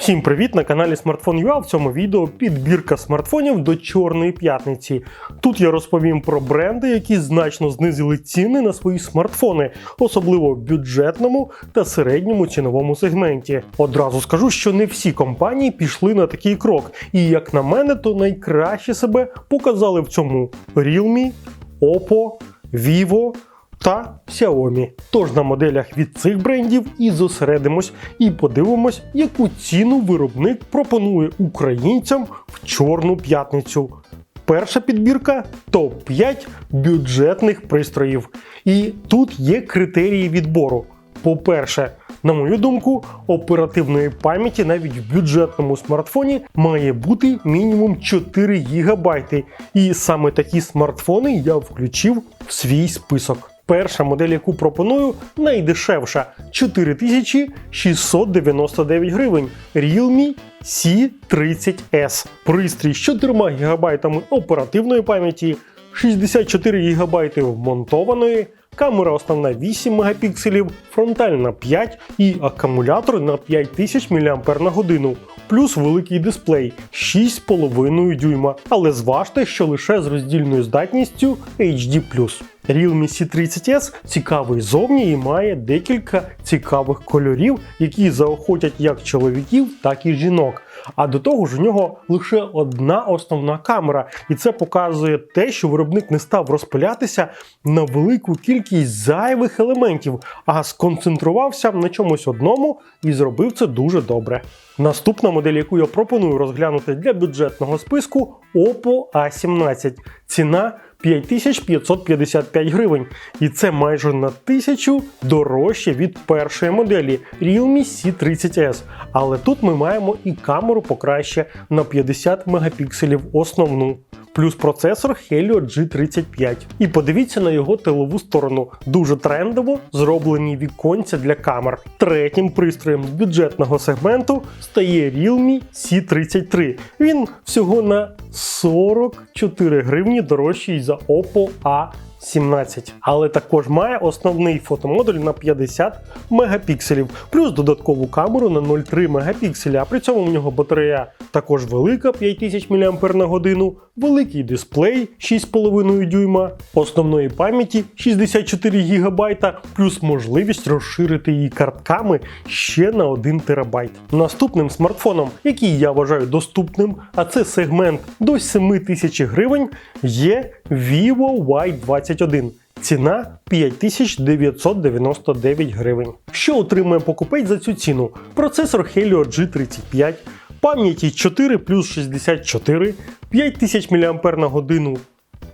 Всім привіт на каналі Smartphone.ua. В цьому відео підбірка смартфонів до Чорної п'ятниці. Тут я розповім про бренди, які значно знизили ціни на свої смартфони, особливо в бюджетному та середньому ціновому сегменті. Одразу скажу, що не всі компанії пішли на такий крок, і як на мене, то найкраще себе показали в цьому Realme, Oppo, Vivo та Xiaomi. Тож на моделях від цих брендів і зосередимось і подивимось, яку ціну виробник пропонує українцям в Чорну п'ятницю. Перша підбірка топ-5 бюджетних пристроїв. І тут є критерії відбору. По-перше, на мою думку, оперативної пам'яті навіть в бюджетному смартфоні має бути мінімум 4 ГБ. І саме такі смартфони я включив в свій список. Перша модель, яку пропоную, найдешевша 4699 гривень. Realme C30S. Пристрій з 4 ГБ оперативної пам'яті, 64 ГБ вмонтованої, камера основна 8 Мп, фронтальна 5 і акумулятор на 5000 мАч, плюс великий дисплей 6,5 дюйма. Але зважте, що лише з роздільною здатністю HD+. Realme C30S цікавий зовні і має декілька цікавих кольорів, які заохотять як чоловіків, так і жінок. А до того ж, у нього лише одна основна камера, і це показує те, що виробник не став розпилятися на велику кількість зайвих елементів, а сконцентрувався на чомусь одному і зробив це дуже добре. Наступна модель, яку я пропоную розглянути для бюджетного списку Oppo A17. Ціна 5555 гривень. І це майже на тисячу дорожче від першої моделі Realme C30S. Але тут ми маємо і камеру покраще на 50 мегапікселів основну. Плюс процесор Helio G35. І подивіться на його тилову сторону. Дуже трендово зроблені віконця для камер. Третім пристроєм бюджетного сегменту стає Realme C33. Він всього на 44 гривні дорожчий за Oppo A. 17, але також має основний фотомодуль на 50 мегапікселів, плюс додаткову камеру на 0,3 мегапікселя. А при цьому в нього батарея також велика 5000 мАч, великий дисплей 6,5 дюйма, основної пам'яті 64 ГБ, плюс можливість розширити її картками ще на 1 ТБ. Наступним смартфоном, який я вважаю доступним, а це сегмент до 7000 гривень, є Vivo Y21. Ціна 5999 гривень. Що отримує покупець за цю ціну? Процесор Helio G35, пам'яті 4 плюс 64, 5000 мАч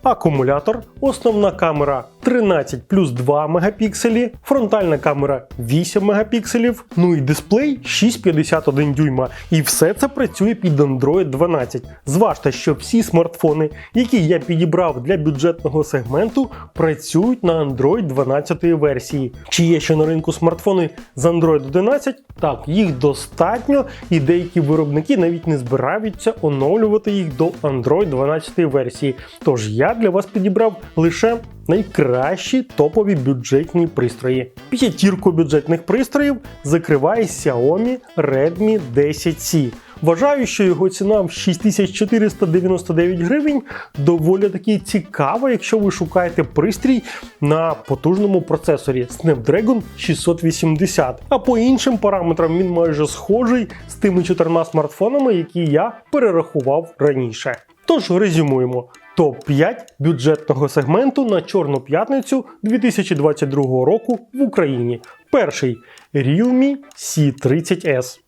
акумулятор, основна камера 13 плюс 2 мегапікселі, фронтальна камера 8 мегапікселів, ну і дисплей 6,51 дюйма. І все це працює під Android 12. Зважте, що всі смартфони, які я підібрав для бюджетного сегменту, працюють на Android 12 версії. Чи є ще на ринку смартфони з Android 11? Так, їх достатньо, і деякі виробники навіть не збираються оновлювати їх до Android 12 версії. Тож я для вас підібрав лише найкращі топові бюджетні пристрої. П'ятірку бюджетних пристроїв закриває Xiaomi Redmi 10C. Вважаю, що його ціна в 6499 гривень доволі таки цікава, якщо ви шукаєте пристрій на потужному процесорі Snapdragon 680. А по іншим параметрам він майже схожий з тими чотирма смартфонами, які я перерахував раніше. Тож резюмуємо. Топ-5 бюджетного сегменту на Чорну п'ятницю 2022 року в Україні. Перший Realme C30S.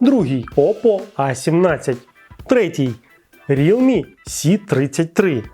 Другий Oppo A17. Третій Realme C33.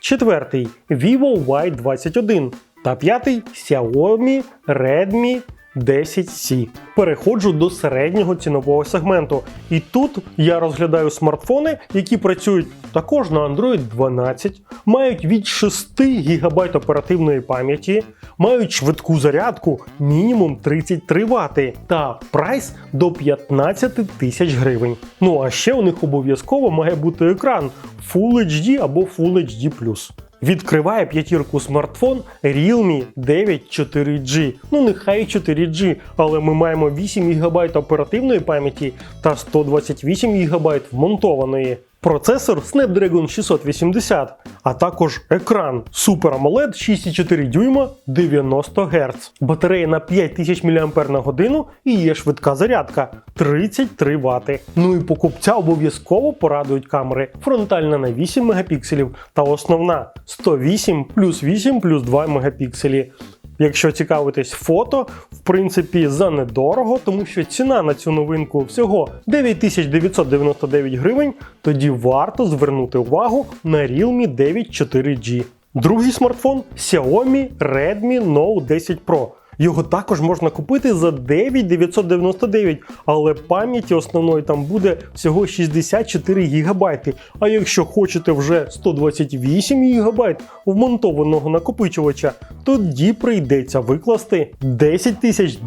Четвертий Vivo Y21. Та п'ятий Xiaomi Redmi 10C. Переходжу до середнього цінового сегменту. І тут я розглядаю смартфони, які працюють також на Android 12, мають від 6 ГБ оперативної пам'яті, мають швидку зарядку мінімум 33 Вт та прайс до 15 тисяч гривень. Ну а ще у них обов'язково має бути екран Full HD або Full HD+. Відкриває п'ятірку смартфон Realme 9 4G. Ну нехай 4G, але ми маємо 8 ГБ оперативної пам'яті та 128 ГБ вмонтованої. Процесор Snapdragon 680, а також екран Super AMOLED 6,4 дюйма 90 Гц. Батарея на 5000 мАч і є швидка зарядка 33 Вт. Ну і покупця обов'язково порадують камери. Фронтальна на 8 мегапікселів та основна 108 плюс 8 плюс 2 мегапікселі. Якщо цікавитесь фото, в принципі, за недорого, тому що ціна на цю новинку всього 9999 гривень, тоді варто звернути увагу на Realme 9 4G. Другий смартфон Xiaomi Redmi Note 10 Pro. Його також можна купити за 9999, але пам'яті основної там буде всього 64 ГБ. А якщо хочете вже 128 ГБ вмонтованого накопичувача, тоді прийдеться викласти 10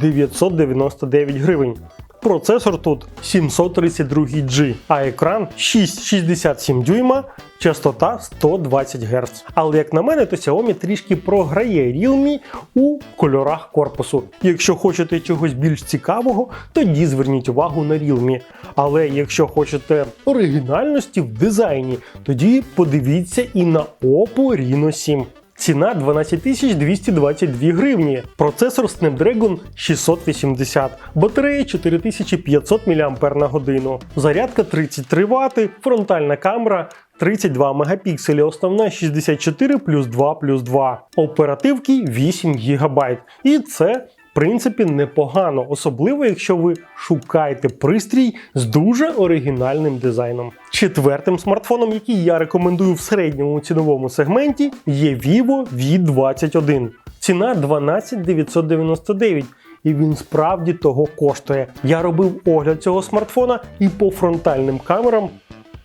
999 гривень. Процесор тут 732G, а екран 6,67 дюйма, частота 120 Гц. Але як на мене, то Xiaomi трішки програє Realme у кольорах корпусу. Якщо хочете чогось більш цікавого, тоді зверніть увагу на Realme. Але якщо хочете оригінальності в дизайні, тоді подивіться і на Oppo Reno 7. Ціна 12 222 гривні. Процесор Snapdragon 680, батарея 4500 мАч зарядка 33 Вт, фронтальна камера 32 мегапікселі, основна 64 плюс 2 плюс 2, оперативки 8 ГБ. І це принципі непогано, особливо якщо ви шукаєте пристрій з дуже оригінальним дизайном. Четвертим смартфоном, який я рекомендую в середньому ціновому сегменті, є Vivo V21. Ціна 12 999. І він справді того коштує. Я робив огляд цього смартфона і по фронтальним камерам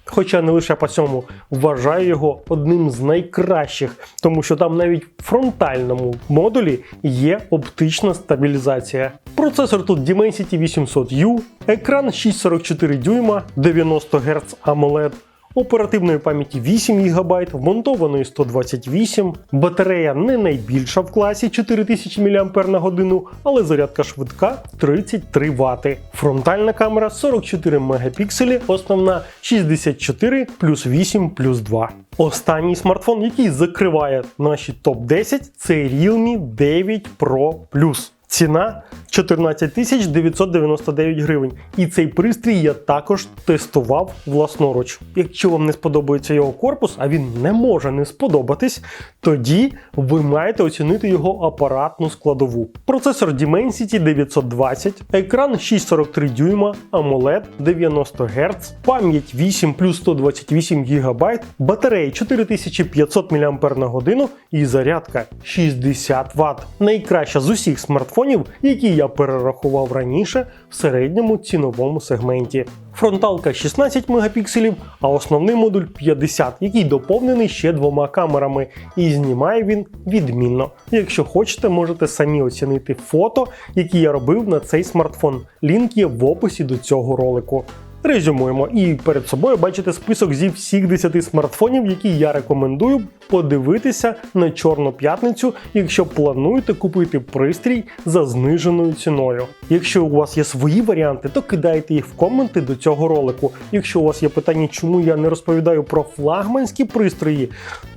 Хоча не лише по цьому вважаю його одним з найкращих, тому що там навіть в фронтальному модулі є оптична стабілізація. Процесор тут Dimensity 800U, екран 644 дюйма, 90 Гц AMOLED, оперативної пам'яті 8 ГБ, вмонтованої 128, батарея не найбільша в класі 4000 мАч але зарядка швидка 33 Вт. Фронтальна камера 44 мегапікселі, основна 64 плюс 8 плюс 2. Останній смартфон, який закриває наші топ-10, це Realme 9 Pro Plus. Ціна 14 999 гривень. І цей пристрій я також тестував власноруч. Якщо вам не сподобається його корпус, а він не може не сподобатись, тоді ви маєте оцінити його апаратну складову. Процесор Dimensity 920, екран 643 дюйма, AMOLED 90 Гц, пам'ять 8 плюс 128 ГБ, батарея 4500 мАч і зарядка 60 Вт. Найкраща з усіх смартфонів, які я перерахував раніше в середньому ціновому сегменті. Фронталка 16 мегапікселів, а основний модуль 50, який доповнений ще двома камерами, і знімає він відмінно. Якщо хочете, можете самі оцінити фото, які я робив на цей смартфон. Лінк є в описі до цього ролику. Резюмуємо, і перед собою бачите список зі всіх 10 смартфонів, які я рекомендую подивитися на Чорну п'ятницю, якщо плануєте купити пристрій за зниженою ціною. Якщо у вас є свої варіанти, то кидайте їх в коменти до цього ролику. Якщо у вас є питання, чому я не розповідаю про флагманські пристрої,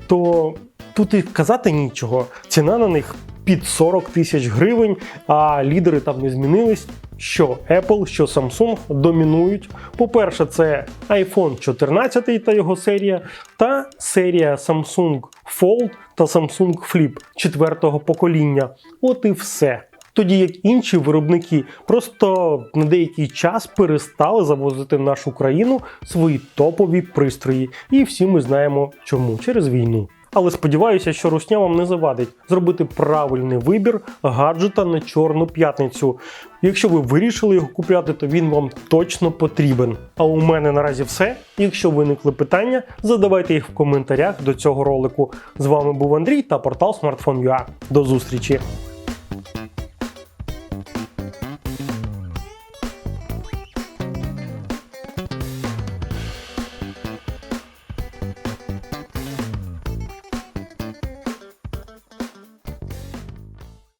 то тут і казати нічого. Ціна на них під 40 тисяч гривень, а лідери там не змінились. Що Apple, що Samsung домінують. По-перше, це iPhone 14 та його серія, та серія Samsung Fold та Samsung Flip четвертого покоління. От і все. Тоді як інші виробники просто на деякий час перестали завозити в нашу країну свої топові пристрої. І всі ми знаємо чому через війну. Але сподіваюся, що русня вам не завадить зробити правильний вибір гаджета на чорну п'ятницю. Якщо ви вирішили його купляти, то він вам точно потрібен. А у мене наразі все. Якщо виникли питання, задавайте їх в коментарях до цього ролику. З вами був Андрій та портал Smartphone.ua. До зустрічі!